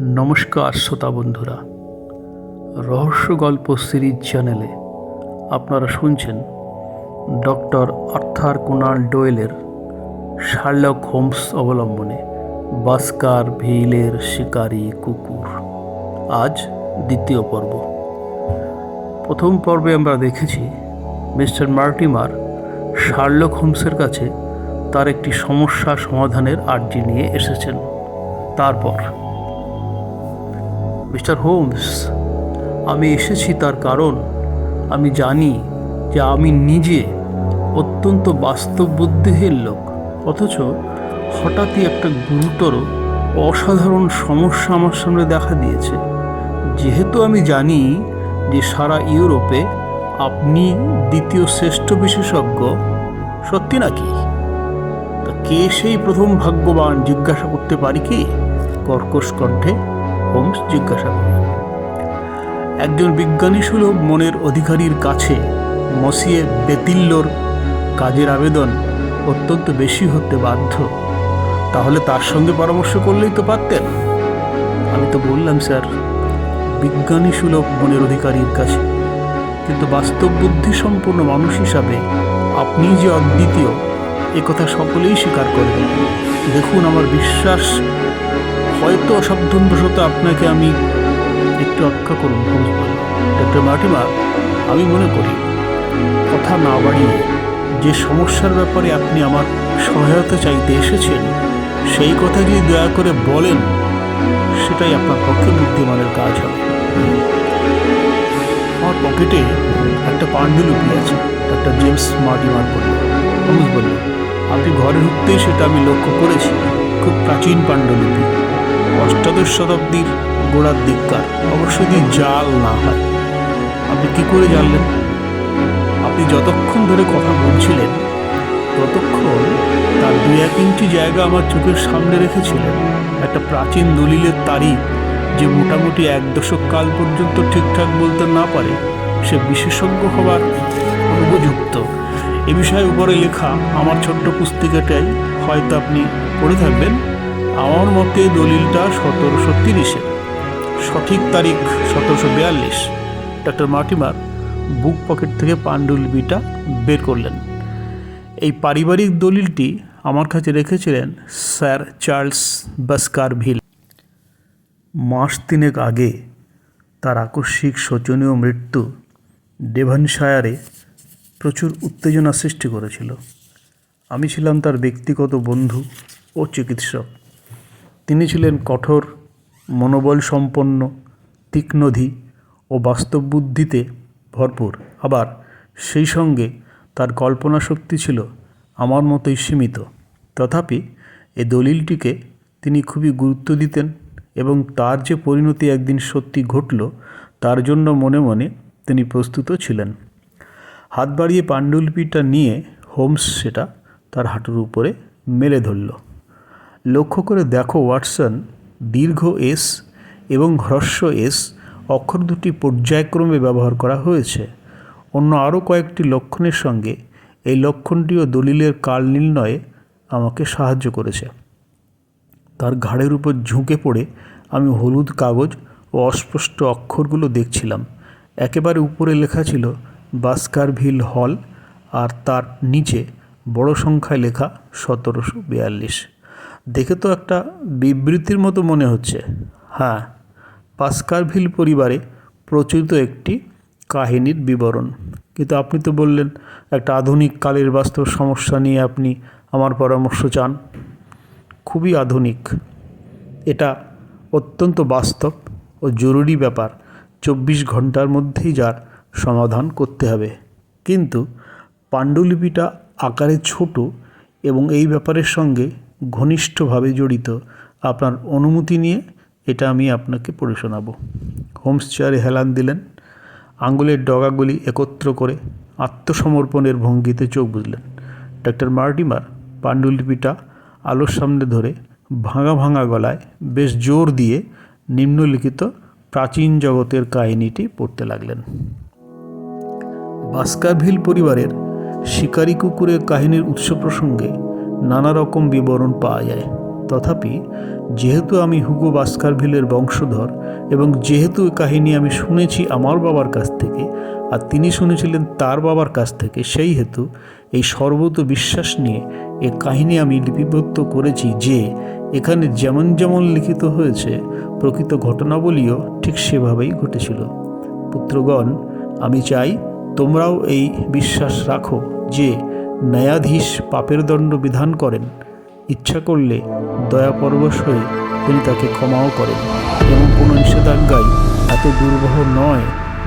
নমস্কার শ্রোতা বন্ধুরা। রহস্য গল্প সিরিজ চ্যানেলে আপনারা শুনছেন ডক্টর আর্থার কুনাল ডোয়েলের শার্লক হোমস অবলম্বনে বাস্কার ভিলের শিকারী কুকুর। আজ দ্বিতীয় পর্ব। প্রথম পর্বে আমরা দেখেছি মিস্টার মার্টিমার শার্লক হোমসের কাছে তার একটি সমস্যা সমাধানের আর্জি নিয়ে এসেছেন। তারপর মিস্টার হোমস, আমি এসেছি তার কারণ। আমি জানি যে আমি নিজে অত্যন্ত বাস্তব বুদ্ধিহীন লোক। অথচ হঠাৎই একটা গুরুতর, অসাধারণ সমস্যা আমার সামনে দেখা দিয়েছে। যেহেতু আমি জানি যে সারা ইউরোপে আপনি দ্বিতীয় শ্রেষ্ঠ বিশেষজ্ঞ, সত্যি নাকি? কে সেই প্রথম ভাগ্যবান জিজ্ঞাসা করতে পারি কি? কর্কশ কণ্ঠে হোমস জিজ্ঞাসা করলেন একজন বিজ্ঞানী সুলভ মনের অধিকারীর কাছে মসিয়ে বেতিল্লোর কাজের আবেদন অত্যন্ত বেশি হতে বাধ্য। তাহলে তার সঙ্গে পরামর্শ করলেই তো পারতেন। আমি তো বললাম, স্যার, বিজ্ঞানী সুলভ মনের অধিকারীর কাছে। কিন্তু বাস্তব বুদ্ধি সম্পন্ন মানুষ হিসাবে আপনি যে অদ্বিতীয় একথা সকলেই স্বীকার করবেন। দেখুন আমার বিশ্বাস হয়তো অসাবধানবশত আপনাকে আমি একটু রক্ষা করুন ডক্টর মার্টিমা আমি মনে করি কথা না বাড়িয়ে যে সমস্যার ব্যাপারে আপনি আমার সহায়তা চাইতে এসেছেন, সেই কথা যদি দয়া করে বলেন, সেটাই আপনার পক্ষে বুদ্ধিমানের কাজ হবে। আমার পকেটে একটা পাণ্ডুলিপি আছে ডক্টর জেমস মার্টিমার বলল। হোমস বলল, আপনি ঘরে ঢুকতেই সেটা আমি লক্ষ্য করেছি, খুব প্রাচীন পাণ্ডুলিপি। অষ্টাদশ শতাব্দীর গোড়ার দিককার। অবশ্য যদি জাল না হয়, আপনি কি করে জানলেন? আপনি যতক্ষণ ধরে কথা বলছিলেন, ততক্ষণ তার দু এক ইঞ্চি জায়গা আমার চোখের সামনে রেখেছিলেন। একটা প্রাচীন দলিলের তারিখ যে মোটামুটি এক দশক কাল পর্যন্ত ঠিকঠাক বলতে না পারে, সে বিশেষজ্ঞ হবার উপযুক্ত এ বিষয়ে উপরে লেখা আমার ছোট্ট পুস্তিকাটাই হয়তো আপনি পড়ে থাকবেন। আমার মতে দলিলটা সতেরোশো তিরিশে। সঠিক তারিখ সতেরোশো বিয়াল্লিশ। ডক্টর মার্টিমার বুক পকেট থেকে পাণ্ডুলিপিটা বের করলেন। এই পারিবারিক দলিলটি আমার কাছে রেখেছিলেন স্যার চার্লস বাস্কারভিল। মাস তিনেক আগে তার আকস্মিক শোচনীয় মৃত্যু ডেভনশায়ারে প্রচুর উত্তেজনা সৃষ্টি করেছিল। আমি ছিলাম তার ব্যক্তিগত বন্ধু ও চিকিৎসক। তিনি ছিলেন কঠোর মনোবল সম্পন্ন তীক্ষ্ণধী ও বাস্তব বুদ্ধিতে ভরপুর। আবার সেই সঙ্গে তার কল্পনা শক্তি ছিল আমার মতোই সীমিত। তথাপি এ দলিলটিকে তিনি খুবই গুরুত্ব দিতেন এবং তার যে পরিণতি একদিন সত্যি ঘটল, তার জন্য মনে মনে তিনি প্রস্তুত ছিলেন। হাত বাড়িয়ে পাণ্ডুলিপিটা নিয়ে হোমস সেটা তার হাঁটুর উপরে মেলে ধরল। লক্ষ্য করে দেখো ওয়াটসন, দীর্ঘ এস এবং হ্রস্ব এস অক্ষর দুটি পর্যায়ক্রমে ব্যবহার করা হয়েছে। অন্য আরও কয়েকটি লক্ষণের সঙ্গে এই লক্ষণটিও দলিলের কাল নির্ণয়ে আমাকে সাহায্য করেছে। তার ঘাড়ের উপর ঝুঁকে পড়ে আমি হলুদ কাগজ ও অস্পষ্ট অক্ষরগুলো দেখছিলাম। একেবারে উপরে লেখা ছিল, বাস্কারভিল হল আর তার নিচে বড় সংখ্যায় লেখা, সতেরোশো বিয়াল্লিশ দেখে তো একটা বিবৃতির মতো মনে হচ্ছে। হ্যাঁ পাস্কারভিল পরিবারে প্রচলিত একটি কাহিনীর বিবরণ। কিন্তু আপনি তো বললেন, একটা আধুনিক কালের বাস্তব সমস্যা নিয়ে আপনি আমার পরামর্শ চান। খুবই আধুনিক। এটা অত্যন্ত বাস্তব ও জরুরি ব্যাপার। চব্বিশ ঘণ্টার মধ্যেই যার সমাধান করতে হবে। কিন্তু পাণ্ডুলিপিটা আকারে ছোট এবং এই ব্যাপারের সঙ্গে ঘনিষ্ঠভাবে জড়িত, আপনার অনুমতি নিয়ে এটা আমি আপনাকে পড়ে শোনাব। হোমস চেয়ারে হেলান দিলেন আঙুলের ডগাগুলি একত্র করে আত্মসমর্পণের ভঙ্গিতে চোখ বুঝলেন ডক্টর মার্টিমার পাণ্ডুলিপিটা আলোর সামনে ধরে ভাঙা ভাঙা গলায় বেশ জোর দিয়ে নিম্নলিখিত প্রাচীন জগতের কাহিনীটি পড়তে লাগলেন। বাস্কারভিল পরিবারের শিকারী কুকুরের কাহিনীর উৎস প্রসঙ্গে নানা রকম বিবরণ পাওয়া যায়। তথাপি, যেহেতু আমি হুগো বাস্কারভিলের বংশধর এবং যেহেতু কাহিনী আমি শুনেছি আমার বাবার কাছ থেকে, আর তিনি শুনেছিলেন তার বাবার কাছ থেকে, সেই হেতু এই সর্বত বিশ্বাস নিয়ে এ কাহিনী আমি লিপিবদ্ধ করেছি যে, এখানে যেমন যেমন লিখিত হয়েছে, প্রকৃত ঘটনাবলীও ঠিক সেভাবেই ঘটেছিল। পুত্রগণ, আমি চাই তোমরাও এই বিশ্বাস রাখো যে ন্যায়াধীশ পাপের দণ্ড বিধান করেন। ইচ্ছা করলে দয়াপরবশ হয়ে তিনি তাকে ক্ষমাও করেন এবং কোনো নিষেধাজ্ঞাই এত দুর্বহ নয়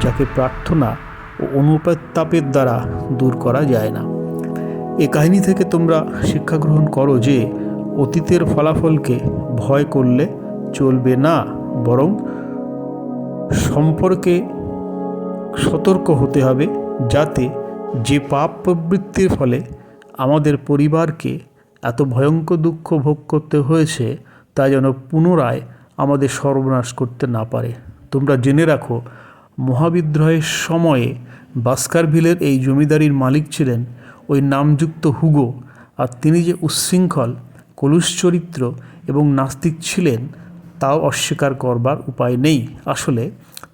যাকে প্রার্থনা ও অনুপাতাপের দ্বারা দূর করা যায় না। এ কাহিনী থেকে তোমরা শিক্ষা গ্রহণ করো যে, অতীতের ফলাফলকে ভয় করলে চলবে না, বরং সম্পর্কে সতর্ক হতে হবে যাতে যে পাপ প্রবৃত্তির ফলে আমাদের পরিবারকে এত ভয়ঙ্কর দুঃখ ভোগ করতে হয়েছে, তা যেন পুনরায় আমাদের সর্বনাশ করতে না পারে। তোমরা জেনে রাখো, মহাবিদ্রোহের সময়ে বাস্কারভিলের এই জমিদারির মালিক ছিলেন ওই নামযুক্ত হুগো, আর তিনি যে উচ্ছৃঙ্খল, কলুষ চরিত্র এবং নাস্তিক ছিলেন, তাও অস্বীকার করবার উপায় নেই। আসলে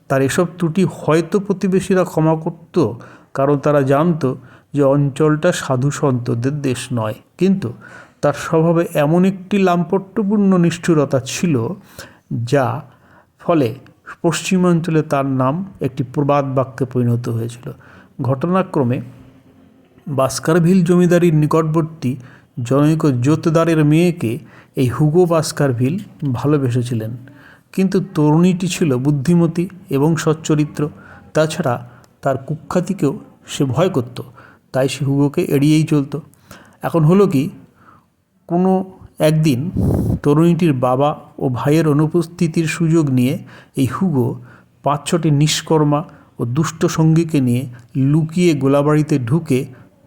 তার এসব ত্রুটি হয়তো প্রতিবেশীরা ক্ষমা করত কারণ তারা জানতো যে অঞ্চলটা সাধু সন্তদের দেশ নয়। কিন্তু তার স্বভাবে এমন একটি লাম্পট্যপূর্ণ নিষ্ঠুরতা ছিল যা ফলে পশ্চিমাঞ্চলে তার নাম একটি প্রবাদ বাক্যে পরিণত হয়েছিল। ঘটনাক্রমে বাস্কারভিল জমিদারির নিকটবর্তী জনৈক জোতদারের মেয়েকে এই হুগো বাস্কারভিল ভালোবেসেছিলেন। কিন্তু তরুণীটি ছিল বুদ্ধিমতী এবং সচ্চরিত্র। তাছাড়া তার কুখ্যাতিকেও সে ভয় করত, তাই সে হুগোকে এড়িয়েই চলতো। এখন হলো কি, কোনো একদিন তরুণীটির বাবা ও ভাইয়ের অনুপস্থিতির সুযোগ নিয়ে এই হুগো পাঁচ ছটি নিষ্কর্মা ও দুষ্ট সঙ্গীকে নিয়ে লুকিয়ে গোলাবাড়িতে ঢুকে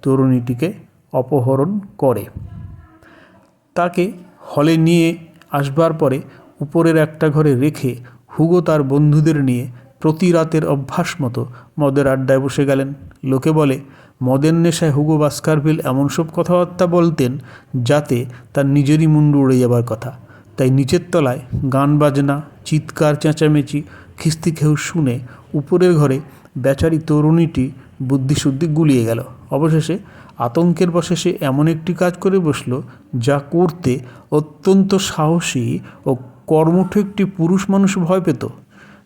তরুণীটিকে অপহরণ করে। তাকে হলে নিয়ে আসবার পরে উপরের একটা ঘরে রেখে হুগো তার বন্ধুদের নিয়ে প্রতি রাতের অভ্যাস মতো মদের আড্ডায় বসে গেলেন। লোকে বলে, মদের নেশায় হুগো বাস্কারভিল এমন সব কথাবার্তা বলতেন যাতে তার নিজেরই মুন্ডু উড়ে যাবার কথা। তাই নিচের তলায় গান বাজনা, চিৎকার চেঁচামেচি, খিস্তি খেউ শুনে উপরের ঘরে বেচারি তরুণীটি বুদ্ধিশুদ্ধি গুলিয়ে গেল। অবশেষে আতঙ্কের বশে সে এমন একটি কাজ করে বসল যা করতে অত্যন্ত সাহসী ও কর্মঠ একটি পুরুষ মানুষ ভয় পেত।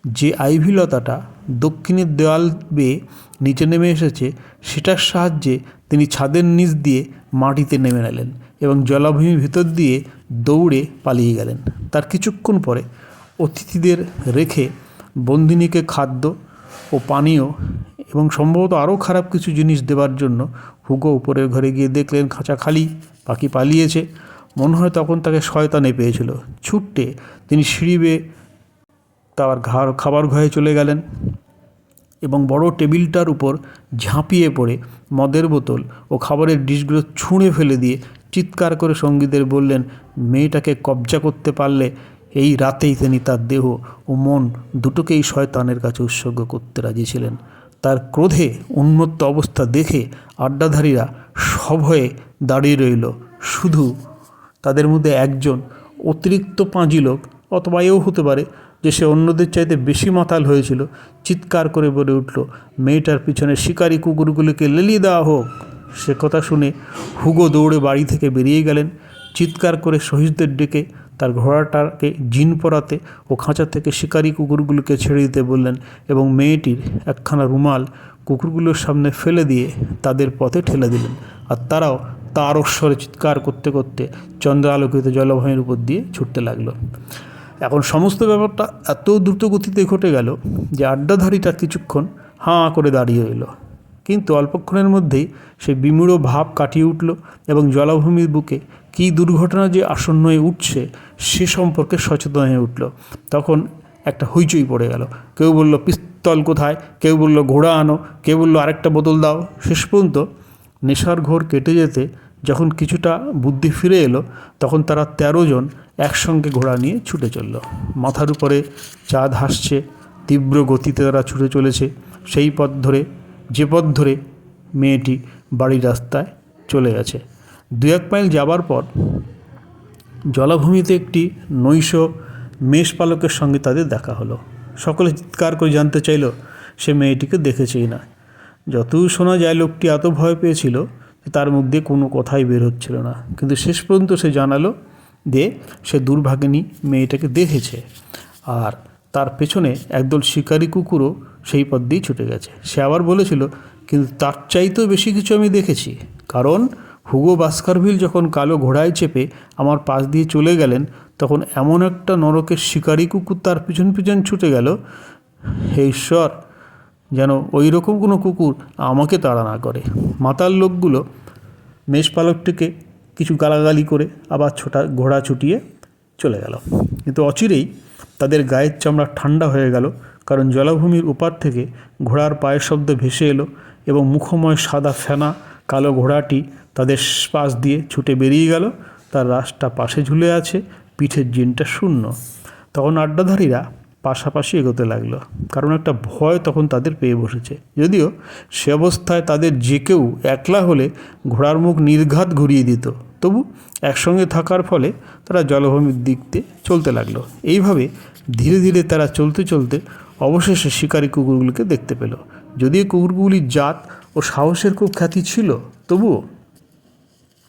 যে আইভি লতাটা দক্ষিণের দেওয়াল বেয়ে নিচে নেমে এসেছে, সেটার সাহায্যে তিনি ছাদের নিচ দিয়ে মাটিতে নেমে নিলেন এবং জলাভূমির ভিতর দিয়ে দৌড়ে পালিয়ে গেলেন। তার কিছুক্ষণ পরে অতিথিদের রেখে বন্দিনীকে খাদ্য ও পানীয় এবং সম্ভবত আরও খারাপ কিছু জিনিস দেওয়ার জন্য হুগো উপরের ঘরে গিয়ে দেখলেন খাঁচা খালি পাখি পালিয়েছে। মনে হয় তখন তাকে শয়তানে পেয়েছিল। ছুট্টে তিনি সিঁড়ি বেয়ে তার ঘর খাবার ঘরে চলে গেলেন এবং বড় টেবিলটার উপর ঝাঁপিয়ে পড়ে মদের বোতল ও খাবারের ডিশগুলো ছুঁড়ে ফেলে দিয়ে চিৎকার করে সঙ্গীদের বললেন, মেয়েটাকে কবজা করতে পারলে এই রাতেই তিনি তার দেহ ও মন দুটোকেই শয়তানের কাছে উৎসর্গ করতে রাজি ছিলেন। তার ক্রোধে উন্মত্ত অবস্থা দেখে আড্ডাধারীরা সভয়ে দাঁড়িয়ে রইল। শুধু তাদের মধ্যে একজন অতিরিক্ত পাঁজি লোক, অথবা এও হতে পারে যে সে অন্যদের চাইতে বেশি মাতাল হয়েছিল, চিৎকার করে বলে উঠল, মেয়েটার পিছনে শিকারী কুকুরগুলিকে লেলিয়ে দেওয়া হোক। সে কথা শুনে হুগো দৌড়ে বাড়ি থেকে বেরিয়ে গেলেন। চিৎকার করে শহীদদের ডেকে তার ঘোড়াটাকে জিন পরাতে ও খাঁচা থেকে শিকারী কুকুরগুলোকে ছেড়ে দিতে বললেন এবং মেয়েটির একখানা রুমাল কুকুরগুলোর সামনে ফেলে দিয়ে তাদের পথে ঠেলে দিলেন। আর তারাও তার স্বরে চিৎকার করতে করতে চন্দ্র আলোকিত জলভূমির উপর দিয়ে ছুটতে লাগল। এখন সমস্ত ব্যাপারটা এত দ্রুত গতিতে ঘটে গেল যে আড্ডাধারীটা কিছুক্ষণ হাঁ করে দাঁড়িয়ে রইল কিন্তু অল্পক্ষণের মধ্যেই সে বিমূঢ় ভাব কাটিয়ে উঠল এবং জলাভূমির বুকে কী দুর্ঘটনা যে আসন্ন হয়ে উঠছে সে সম্পর্কে সচেতন হয়ে উঠল। তখন একটা হইচই পড়ে গেল। কেউ বলল, পিস্তল কোথায়? কেউ বলল, ঘোড়া আনো। কেউ বলল, আরেকটা বোতল দাও। শেষ পর্যন্ত নেশার ঘোর কেটে যেতে যখন কিছুটা বুদ্ধি ফিরে এলো, তখন তারা তেরো জন একসঙ্গে ঘোড়া নিয়ে ছুটে চলল। মাথার উপরে চাঁদ হাসছে, তীব্র গতিতে তারা ছুটে চলেছে। সেই পথ ধরে, যে পথ ধরে মেয়েটি বাড়ির রাস্তায় চলে গেছে। দু এক মাইল যাবার পর জলাভূমিতে একটি নৈশ মেষপালকের সঙ্গে তাদের দেখা হলো। সকলে চিৎকার করে জানতে চাইল, সে মেয়েটিকে দেখেছেই না। যতই শোনা যায়, লোকটি এত ভয় পেয়েছিল তার মুখ দিয়ে কোনো কথাই বের হচ্ছিল না। কিন্তু শেষ পর্যন্ত সে জানালো যে সে দুর্ভাগিনী মেয়েটাকে দেখেছে। আর তার পেছনে একদল শিকারী কুকুরও সেই পথ দিয়েই ছুটে গেছে। সে আবার বলেছিল, কিন্তু তার চাইতেও বেশি কিছু আমি দেখেছি। কারণ হুগো বাস্কারভিল যখন কালো ঘোড়ায় চেপে আমার পাশ দিয়ে চলে গেলেন, তখন এমন একটা নরকের শিকারী কুকুর তার পিছন পিছন ছুটে গেল। হে ঈশ্বর, যেন ওই রকম কোনো কুকুর আমাকে তাড়া না করে। মাতাল লোকগুলো মেষপালকটিকে কিছু গালাগালি করে আবার ছোটা, ঘোড়া ছুটিয়ে চলে গেল। কিন্তু অচিরেই তাদের গায়ের চামড়া ঠান্ডা হয়ে গেল, কারণ জলাভূমির ওপার থেকে ঘোড়ার পায়ের শব্দ ভেসে এলো এবং মুখময় সাদা ফেনা, কালো ঘোড়াটি তাদের পাশ দিয়ে ছুটে বেরিয়ে গেল। তার রাশটা পাশে ঝুলে আছে, পিঠের জিনটা শূন্য। তখন আড্ডাধারীরা পাশাপাশি এগোতে লাগল। কারণ একটা ভয় তখন তাদের পেয়ে বসেছে। যদিও সে অবস্থায় তাদের যে কেউ একলা হলে ঘোড়ার মুখ নির্ঘাত ঘুরিয়ে দিত। তবু একসঙ্গে থাকার ফলে তারা জলভূমির দিক দিয়ে চলতে লাগল। এইভাবে ধীরে ধীরে তারা চলতে চলতে অবশেষে শিকারী কুকুরগুলিকে দেখতে পেল। যদিও কুকুরগুলির জাত ও সাহসের খুব খ্যাতি ছিল, তবুও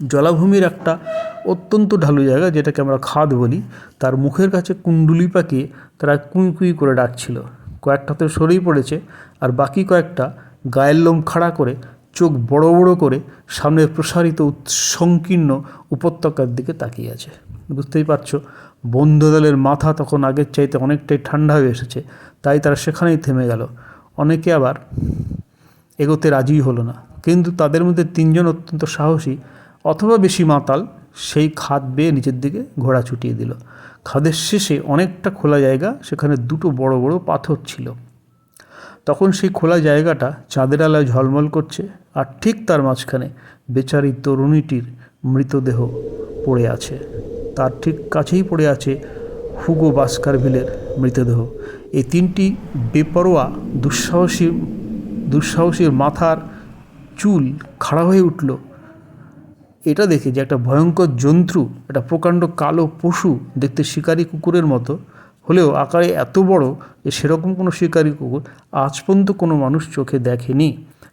জলাভূমির একটা অত্যন্ত ঢালু জায়গা, যেটাকে আমরা খাদ বলি। তার মুখের কাছে কুণ্ডুলি পাকিয়ে তারা কুঁই কুঁই করে ডাকছিল। কয়েকটা তো সরেই পড়েছে, আর বাকি কয়েকটা গায়ের লোম খাড়া করে, চোখ বড় বড় করে সামনের প্রসারিত সংকীর্ণ উপত্যকার দিকে তাকিয়ে আছে। বুঝতেই পারছ বন্ধু দলের মাথা তখন আগের চাইতে অনেকটাই ঠান্ডা হয়ে এসেছে, তাই তারা সেখানেই থেমে গেল। অনেকে আবার এগোতে রাজিই হলো না। কিন্তু তাদের মধ্যে তিনজন অত্যন্ত সাহসী অথবা বেশি মাতাল, সেই খাদ বেয়ে নিচের দিকে ঘোড়া ছুটিয়ে দিল। খাদের শেষে অনেকটা খোলা জায়গা, সেখানে দুটো বড় বড় পাথর ছিল। তখন সেই খোলা জায়গাটা চাঁদের আলায় ঝলমল করছে আর ঠিক তার মাঝখানে বেচারি তরুণীটির মৃতদেহ পড়ে আছে। তার ঠিক কাছেই পড়ে আছে হুগো বাস্কারভিলের মৃতদেহ। এই তিনটি বেপরোয়া, দুঃসাহসী, দুঃসাহসীর মাথার চুল খাড়া হয়ে উঠল। এটা দেখে যে একটা ভয়ঙ্কর জন্তু, একটা প্রকাণ্ড কালো পশু দেখতে শিকারী কুকুরের মতো। হলেও আকারে এত বড় যে সেরকম কোনো শিকারী কুকুর আজ পর্যন্ত কোনো মানুষ চোখে দেখেনি।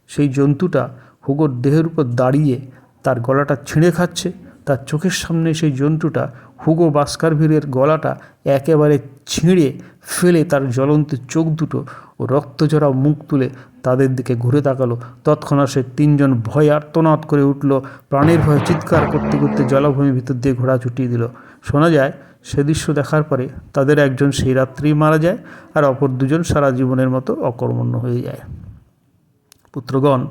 সেই জন্তুটা হুগোর দেহের উপর দাঁড়িয়ে তার গলাটা ছিঁড়ে খাচ্ছে, তার চোখের সামনে সেই জন্তুটা হুগো বাস্কারভিরের গলাটা একেবারে ছিঁড়ে ফেলে তার জ্বলন্ত চোখ দুটো ও রক্তজরা মুখ তুলে তাদের দিকে ঘুরে তাকালো। তৎক্ষণাৎ সে তিনজন ভয় আর্তনাদ করে উঠল। প্রাণের ভয়ে চিৎকার করতে করতে জলাভূমির ভিতর দিয়ে ঘোড়া ছুটিয়ে দিল। শোনা যায়, সে দৃশ্য দেখার পরে তাদের একজন সেই রাত্রেই মারা যায় আর অপর দুজন সারা জীবনের মতো অকর্মণ্য হয়ে যায়। পুত্রগণ,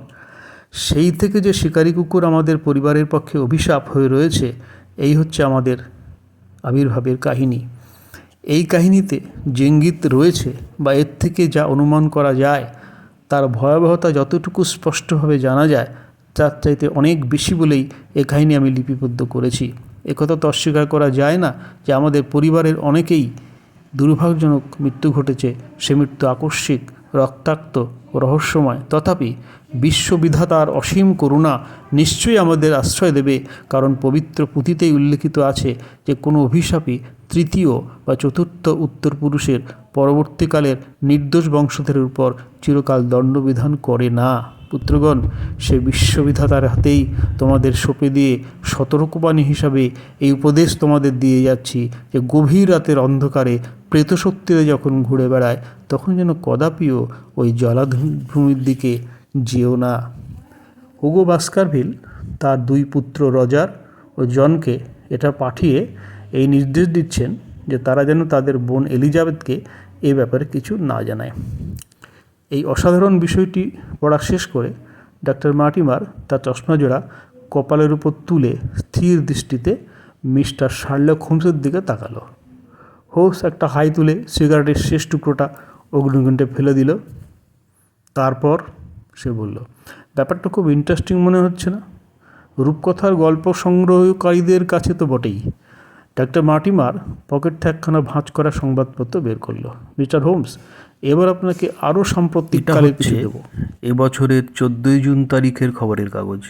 সেই থেকে যে শিকারী কুকুর আমাদের পরিবারের পক্ষে অভিশাপ হয়ে রয়েছে, এই হচ্ছে আমাদের আবির্ভাবের কাহিনী। এই কাহিনীতে যে ইঙ্গিত রয়েছে বা এর থেকে যা অনুমান করা যায়, তার ভয়াবহতা যতটুকু স্পষ্টভাবে জানা যায়, তার চাইতে অনেক বেশি বলেই এ কাহিনী আমি লিপিবদ্ধ করেছি। একথা তো অস্বীকার করা যায় না যে আমাদের পরিবারের অনেকেই দুর্ভাগ্যজনক মৃত্যু ঘটেছে, সে মৃত্যু আকস্মিক। রক্তাক্ত, রহস্যময়। তথাপি বিশ্ববিধাতার অসীম করুণা নিশ্চয়ই আমাদের আশ্রয় দেবে, কারণ পবিত্র পুঁথিতেই উল্লেখিত আছে যে কোনো অভিশাপই তৃতীয় বা চতুর্থ উত্তর পুরুষের পরবর্তীকালের নির্দোষ বংশধরের উপর চিরকাল দণ্ডবিধান করে না। পুত্রগণ, সে বিশ্ববিধাতার হাতেই তোমাদের সঁপে দিয়ে সতর্কবাণী হিসাবে এই উপদেশ তোমাদের দিয়ে যাচ্ছি যে গভীর রাতের অন্ধকারে প্রেতশক্তিতে যখন ঘুরে বেড়ায়, তখন যেন কদাপিও ওই জলাভূমির দিকে যেও না। হুগো বাস্কারভিল তার দুই পুত্র রজার ও জনকে এটা পাঠিয়ে এই নির্দেশ দিচ্ছেন যে তারা যেন তাদের বোন এলিজাবেথকে এ ব্যাপারে কিছু না জানায়। এই অসাধারণ বিষয়টি পড়া শেষ করে ডাক্তার মার্টিমার তার চশমা জোড়া কপালের উপর তুলে স্থির দৃষ্টিতে মিস্টার শার্লক হোমসের দিকে তাকালো। হোমস একটা হাই তুলে সিগারেটের শেষ টুকরোটা অগ্নিকুণ্ডে ফেলে দিল। তারপর সে বলল, ব্যাপারটা খুব ইন্টারেস্টিং মনে হচ্ছে না। রূপকথার গল্প সংগ্রহকারীদের কাছে তো বটেই। ডাক্তার মার্টিমার পকেট থেকে একখানা ভাঁজ করা সংবাদপত্র বের করল। মিস্টার হোমস এবার আপনাকে আরও সাম্প্রতিক এটা কালের হচ্ছে কিছু দেবো। এবছরের চোদ্দোই জুন তারিখের খবরের কাগজ।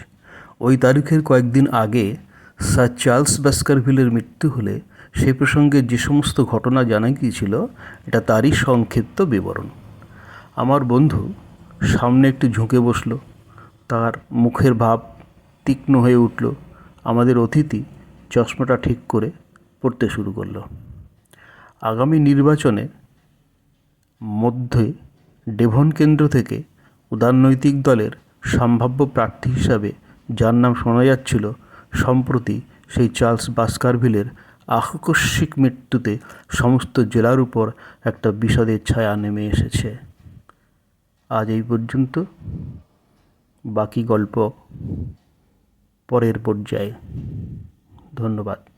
ওই তারিখের কয়েকদিন আগে স্যার চার্লস ব্যাস্কারভিলের মৃত্যু হলে সে প্রসঙ্গে যে সমস্ত ঘটনা জানা গিয়েছিল এটা তারই সংক্ষিপ্ত বিবরণ। আমার বন্ধু সামনে একটু ঝুঁকে বসল। তার মুখের ভাব তীক্ষ্ণ হয়ে উঠল। আমাদের অতিথি চশমাটা ঠিক করে পড়তে শুরু করল। আগামী নির্বাচনে মধ্যে ডেভন কেন্দ্র থেকে উদারনৈতিক দলের সম্ভাব্য প্রার্থী হিসাবে যার নাম শোনা যাচ্ছিল, সম্প্রতি সেই চার্লস বাস্কারভিলের আকস্মিক মৃত্যুতে সমস্ত জেলার উপর একটা বিষাদের ছায়া নেমে এসেছে। আজ এই পর্যন্ত। বাকি গল্প পরের পর্যায়ে। ধন্যবাদ।